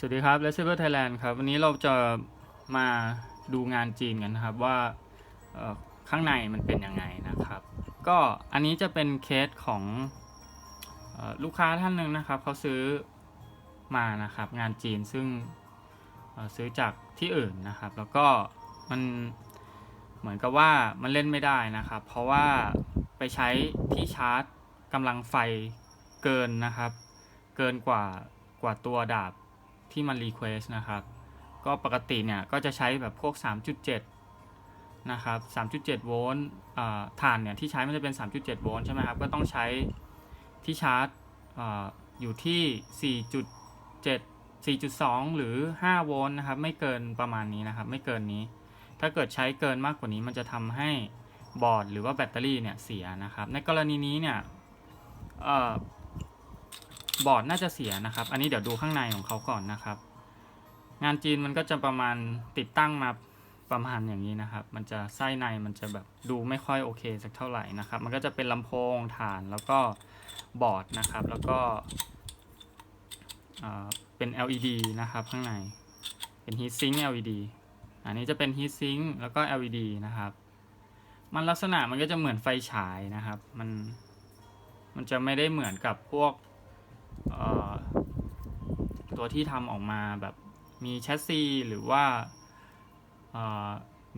สวัสดีครับ l e s s e r Thailand ครับ วันนี้เราจะมาดูงานจีนกันนะครับว่าข้างในมันเป็นยังไงนะครับ ก็อันนี้จะเป็นเคสของออลูกค้าท่านหนึ่งนะครับเขาซื้อมานะครับงานจีนซึ่งซื้อจากที่อื่นนะครับ แล้วก็มันเหมือนกับว่ามันเล่นไม่ได้นะครับ เพราะว่าไปใช้ที่ชาร์จกำลังไฟเกินนะครับ เกินกว่ากว่าตัวดาบ ที่มันรีเควสนะครับ ก็ปกติเนี่ยก็จะใช้แบบพวก 3.7 นะครับ 3.7 โวลต์อ่านเนี่ยที่ใช้มันจะเป็น 3.7 โวลต์ใช่ไหมครับ ก็ต้องใช้ที่ชาร์จออยู่ที่ 4.7 4.2 หรือ 5 โวลต์นะครับ ไม่เกินประมาณนี้นะครับ ไม่เกินนี้ ถ้าเกิดใช้เกินมากกว่านี้มันจะทำให้บอร์ดหรือว่าแบตเตอรี่เนี่ยเสียนะครับ ในกรณีนี้เนี่ย บอร์ดน่าจะเสียนะครับ อันนี้เดี๋ยวดูข้างในของเขาก่อนนะครับ งานจีนมันก็จะประมาณติดตั้งมาประมาณอย่างนี้นะครับ มันจะไส้ในมันจะแบบดูไม่ค่อยโอเคสักเท่าไหร่นะครับ มันก็จะเป็นลำโพงฐานแล้วก็บอร์ดนะครับ แล้วก็เป็น LED นะครับข้างใน เป็น heat sink LED อันนี้จะเป็น heat sink แล้วก็ LED นะครับ มันลักษณะมันก็จะเหมือนไฟฉายนะครับ มัน มันจะไม่ได้เหมือนกับพวก ตัวที่ทำออกมาแบบมีแชสซีหรือว่า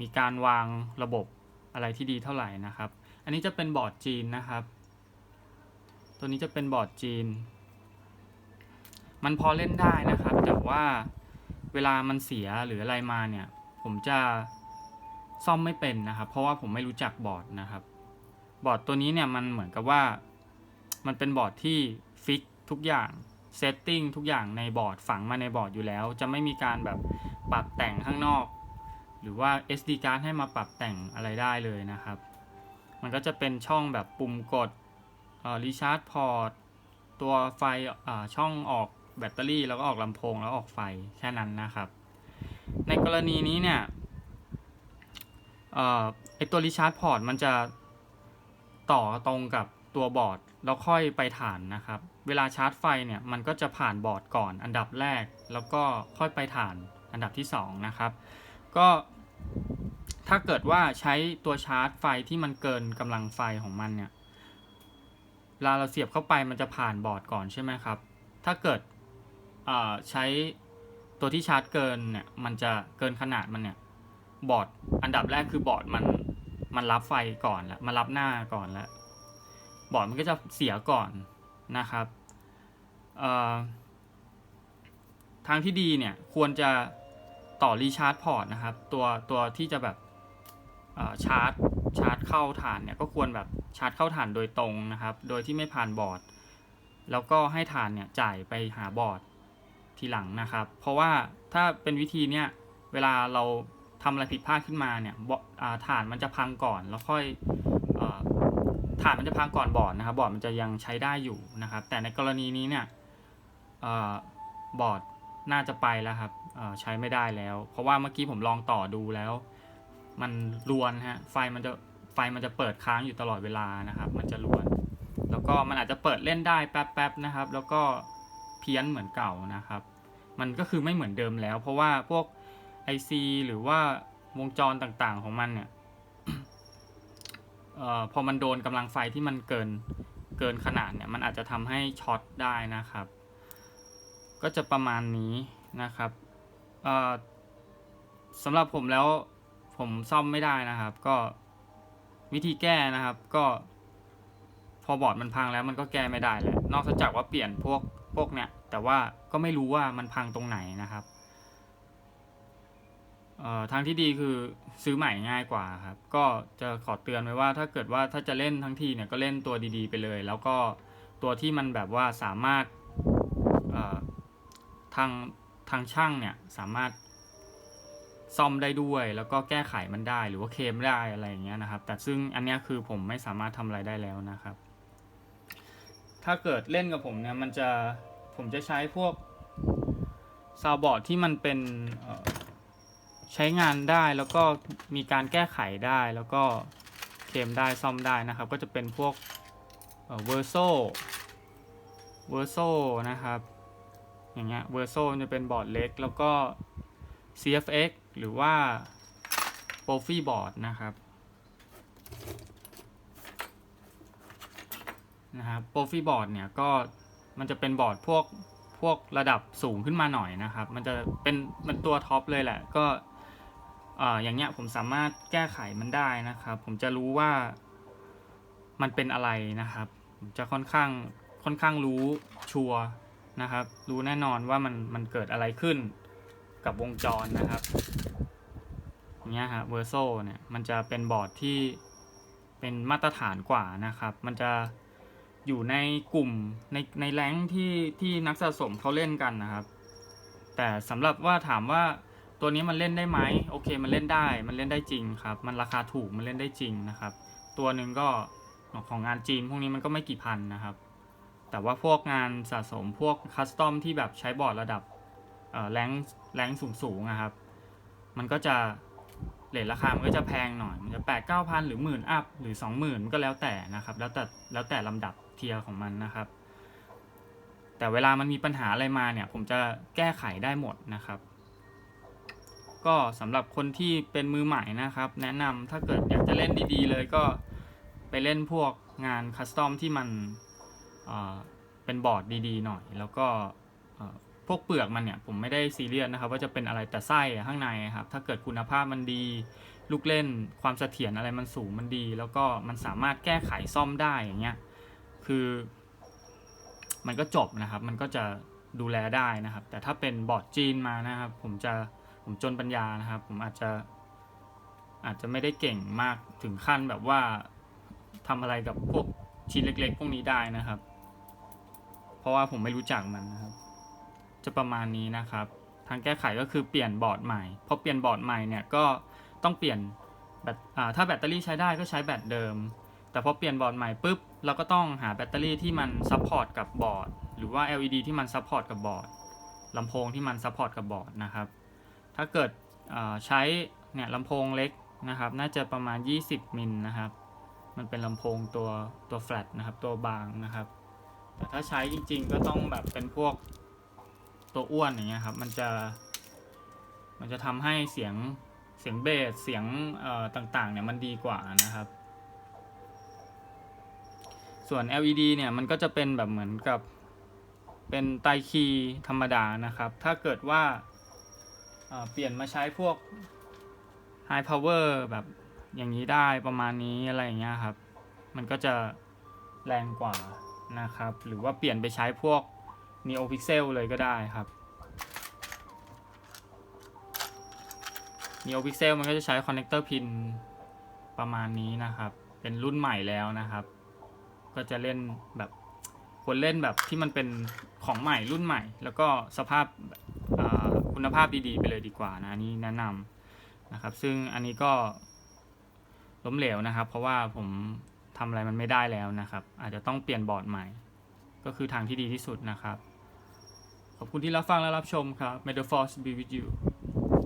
มีการวางระบบอะไรที่ดีเท่าไหร่นะครับ อันนี้จะเป็นบอร์ดจีนนะครับ ตัวนี้จะเป็นบอร์ดจีน มันพอเล่นได้นะครับ แต่ว่าเวลามันเสียหรืออะไรมาเนี่ย ผมจะซ่อมไม่เป็นนะครับ เพราะว่าผมไม่รู้จักบอร์ดนะครับ บอร์ดตัวนี้เนี่ยมันเหมือนกับว่า มันเป็นบอร์ดที่ฟิก ทุกอย่างเซตติ้งทุกอย่างในบอร์ดฝังมาในบอร์ดอยู่แล้ว จะไม่มีการแบบปรับแต่งข้างนอก หรือว่า SD card ให้มาปรับแต่งอะไรได้เลยนะครับ มันก็จะเป็นช่องแบบปุ่มกดรีชาร์จพอร์ตตัวไฟช่องออกแบตเตอรี่แล้วก็ออกลำโพงแล้วออกไฟแค่นั้นนะครับ ในกรณีนี้เนี่ยไอตัวรีชาร์จพอร์ตมันจะต่อตรงกับ ตัวบอร์ดแล้วค่อยไปฐานนะครับ เวลาชาร์จไฟเนี่ยมันก็จะผ่านบอร์ดก่อนอันดับแรก แล้วก็ค่อยไปฐานอันดับที่ 2 นะครับ ก็ถ้าเกิดว่าใช้ตัวชาร์จไฟที่มันเกินกำลังไฟของมันเนี่ยเวลาเราเสียบเข้าไปมันจะผ่านบอร์ดก่อนใช่ไหมครับ ถ้าเกิดใช้ตัวที่ชาร์จเกินเนี่ยมันจะเกินขนาดมันเนี่ยบอร์ดอันดับแรกคือบอร์ดมันมันรับไฟก่อนแล้วมันรับหน้าก่อนแล้ว บอร์ดมันก็จะเสียก่อนนะครับทางที่ดีเนี่ยควรจะต่อรีชาร์จพอร์ตนะครับ ตัวตัวที่จะแบบชาร์จชาร์จเข้าฐานเนี่ยก็ควรแบบชาร์จเข้าฐานโดยตรงนะครับ โดยที่ไม่ผ่านบอร์ด แล้วก็ให้ฐานเนี่ยจ่ายไปหาบอร์ดทีหลังนะครับ เพราะว่าถ้าเป็นวิธีเนี่ยเวลาเราทำอะไรผิดพลาดขึ้นมาเนี่ยฐานมันจะพังก่อนแล้วค่อยอ ฐานมันจะพังก่อนบอร์ดนะครับ บอร์ดมันจะยังใช้ได้อยู่นะครับ แต่ในกรณีนี้เนี่ยออบอร์ดน่าจะไปแล้วครับใช้ไม่ได้แล้ว เพราะว่าเมื่อกี้ผมลองต่อดูแล้ว มันรวนฮะไฟมันจะไฟมันจะเปิดค้างอยู่ตลอดเวลานะครับ มันจะรวน แล้วก็มันอาจจะเปิดเล่นได้แป๊บๆนะครับ แล้วก็เพี้ยนเหมือนเก่านะครับ มันก็คือไม่เหมือนเดิมแล้ว เพราะว่าพวก IC หรือว่าวงจรต่างๆของมันเนี่ย ออพอมันโดนกำลังไฟที่มันเกินเกินขนาดเนี่ย มันอาจจะทำให้ช็อตได้นะครับ ก็จะประมาณนี้นะครับสำหรับผมแล้วผมซ่อมไม่ได้นะครับ ก็วิธีแก้นะครับ ก็พอบอร์ดมันพังแล้วมันก็แก้ไม่ได้แหละนอกจากว่าเปลี่ยนพวกพวกเนี่ยแต่ว่าก็ไม่รู้ว่ามันพังตรงไหนนะครับ เอ่อทางที่ดีคือซื้อใหม่ง่ายกว่าครับ ก็จะขอเตือนไว้ว่าถ้าเกิดว่าถ้าจะเล่นทั้งทีเนี่ยก็เล่นตัวดีๆ ไปเลย แล้วก็ตัวที่มันแบบว่าสามารถทางทางช่างเนี่ยสามารถซ่อมได้ด้วย แล้วก็แก้ไขมันได้หรือว่าเคลมได้อะไรอย่างเงี้ยนะครับ แต่ซึ่งอันนี้คือผมไม่สามารถทำอะไรได้แล้วนะครับ ถ้าเกิดเล่นกับผมเนี่ยมันจะผมจะใช้พวกซาวบอร์ดที่มันเป็นเอ่อ ใช้งานได้แล้วก็มีการแก้ไขได้แล้วก็เคมได้ซ่อมได้นะครับ ก็จะเป็นพวกเวอร์โซเวอร์โซนะครับ อย่างเงี้ย Verso จะเป็นบอร์ดเล็ก แล้วก็ CFX หรือว่า Profi board นะครับนะครับโปรฟี่บอร์ดเนี่ยก็มันจะเป็นบอร์ดพวกพวกระดับสูงขึ้นมาหน่อยนะครับ มันจะเป็นมันตัวท็อปเลยแหละ ก็ อ่าอย่างเงี้ยผมสามารถแก้ไขมันได้นะครับ ผมจะรู้ว่ามันเป็นอะไรนะครับ ผมจะค่อนข้างค่อนข้างรู้ชัวนะครับ รู้แน่นอนว่ามันมันเกิดอะไรขึ้นกับวงจรนะครับอย่างเงี้ยฮะเวอร์โซเนี่ยมันจะเป็นบอร์ดที่เป็นมาตรฐานกว่านะครับ มันจะอยู่ในกลุ่มในในแรงที่ที่นักสะสมเขาเล่นกันนะครับ แต่สำหรับว่าถามว่า ตัวนี้มันเล่นได้ไหมโอเค มันเล่นได้มันเล่นได้จริงครับ มันราคาถูกมันเล่นได้จริงนะครับ ตัวหนึ่งก็ของงานจีนพวกนี้มันก็ไม่กี่พันนะครับ แต่ว่าพวกงานสะสมพวกคัสตอมที่แบบใช้บอร์ดระดับแรงแรงสูงสูงๆนะครับ มันก็จะเลทราคา มันก็จะแพงหน่อย มันจะแปดเก้าพันหรือหมื่นอัพหรือสองหมื่นก็แล้วแต่นะครับ แล้วแต่แล้วแต่ลำดับเทียร์ของมันนะครับ แต่เวลามันมีปัญหาอะไรมาเนี่ย ผมจะแก้ไขได้หมดนะครับ ก็สำหรับคนที่เป็นมือใหม่นะครับ แนะนำถ้าเกิดอยากจะเล่นดีๆ เลยก็ไปเล่นพวกงานคัสตอมที่มันเเป็นบอร์ดดีๆ หน่อย แล้วก็พวกเปลือกมันเนี่ยผมไม่ได้ซีเรียสนะครับ ว่าจะเป็นอะไรแต่ไส้ข้างในครับ ถ้าเกิดคุณภาพมันดี ลูกเล่นความเสถียรอะไรมันสูงมันดี แล้วก็มันสามารถแก้ไขซ่อมได้อย่างเงี้ยคือ มันก็จบนะครับ มันก็จะดูแลได้นะครับ แต่ถ้าเป็นบอร์ดจีนมานะครับ ผมจะ ผมจนปัญญานะครับ ผมอาจจะ อาจจะไม่ได้เก่งมากถึงขั้นแบบว่าทำอะไรกับพวกชิ้นเล็ก ๆ พวกนี้ได้นะครับ เพราะว่าผมไม่รู้จักมันนะครับ จะประมาณนี้นะครับ ทางแก้ไขก็คือเปลี่ยนบอร์ดใหม่พอเปลี่ยนบอร์ดใหม่เนี่ยก็ต้องเปลี่ยนแบตถ้าแบตเตอรี่ใช้ได้ก็ใช้แบตเดิม แต่พอเปลี่ยนบอร์ดใหม่ปุ๊บเราก็ต้องหาแบตเตอรี่ที่มันซัพพอร์ตกับบอร์ดหรือว่า LED ที่มันซัพพอร์ตกับบอร์ดลำโพงที่มันซัพพอร์ตกับบอร์ดนะครับ ถ้าเกิดใช้เนี่ยลำโพงเล็กนะครับ น่าจะประมาณ 20 มิลนะครับ มันเป็นลำโพงตัวตัวแฟลตนะครับ ตัวบางนะครับ แต่ถ้าใช้จริงๆก็ต้องแบบเป็นพวกตัวอ้วนอย่างเงี้ยครับ มันจะ มันจะทำให้เสียงเสียงเบสเสียงต่างๆเนี่ยมันดีกว่านะครับ ส่วน LED เนี่ยมันก็จะเป็นแบบเหมือนกับเป็นไตคีธรรมดานะครับ ถ้าเกิดว่า เปลี่ยนมาใช้พวก High Power แบบอย่างนี้ได้ประมาณนี้อะไรอย่างเงี้ยครับ มันก็จะแรงกว่านะครับ หรือว่าเปลี่ยนไปใช้พวก Neo Pixel เลยก็ได้ครับ Neo Pixel มันก็จะใช้คอนเน c เตอร์พินประมาณนี้นะครับ เป็นรุ่นใหม่แล้วนะครับ ก็จะเล่นแบบควรเล่นแบบที่มันเป็นของใหม่รุ่นใหม่ แล้วก็สภาพ คุณภาพดีๆ ไปเลยดีกว่านะอันนี้แนะนำนะครับ ซึ่งอันนี้ก็ล้มเหลวนะครับ เพราะว่าผมทำอะไรมันไม่ได้แล้วนะครับ อาจจะต้องเปลี่ยนบอร์ดใหม่ ก็คือทางที่ดีที่สุดนะครับ ขอบคุณที่รับฟังและรับชมครับ May the force be with you